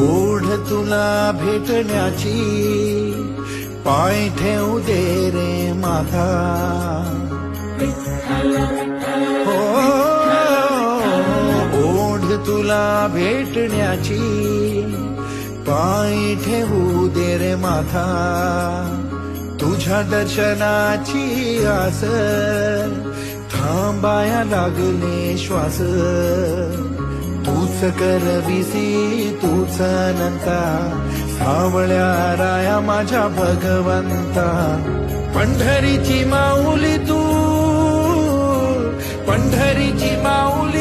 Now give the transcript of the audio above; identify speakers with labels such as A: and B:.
A: ओढ तुला भेटण्याची पाय ठेवू दे रे माथा. हो ओढ तुला भेटण्याची पाय ठेवू दे रे माथा. तुझ्या दर्शनाची आस थांबाया लागले श्वास. करविसी तूच नंता सावळ्या राया माझ्या भगवंता. पंढरीची माऊली तू पंढरीची माऊली